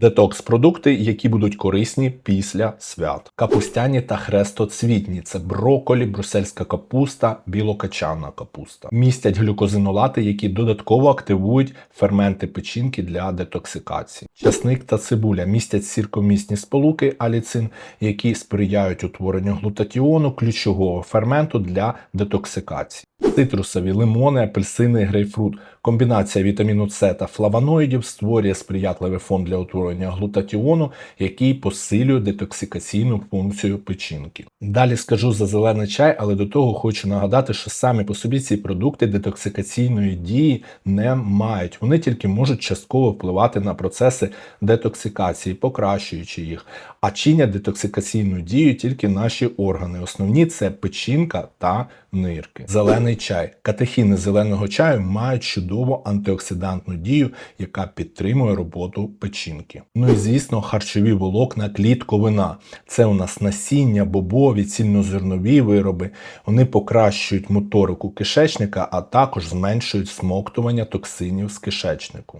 Детокс-продукти, які будуть корисні після свят. Капустяні та хрестоцвітні це броколі, брусельська капуста, білокачана капуста. Містять глюкозинолати, які додатково активують ферменти печінки для детоксикації. Часник та цибуля містять сіркомісні сполуки аліцин, які сприяють утворенню глутатіону, ключового ферменту для детоксикації. Цитрусові, лимони, апельсини, грейпфрут. Комбінація вітаміну С та флавоноїдів створює сприятливий фон для утворення глутатіону, який посилює детоксикаційну функцію печінки. Далі скажу за зелений чай, але до того хочу нагадати, що самі по собі ці продукти детоксикаційної дії не мають. Вони тільки можуть частково впливати на процеси детоксикації, покращуючи їх. А чинять детоксикаційну дію тільки наші органи. Основні це печінка та нирки. Зелений чай. Катехіни зеленого чаю мають чудову антиоксидантну дію, яка підтримує роботу печінки. Ну і звісно, харчові волокна, клітковина. Це у нас насіння, бобові, цільнозернові вироби. Вони покращують моторику кишечника, а також зменшують смоктування токсинів з кишечнику.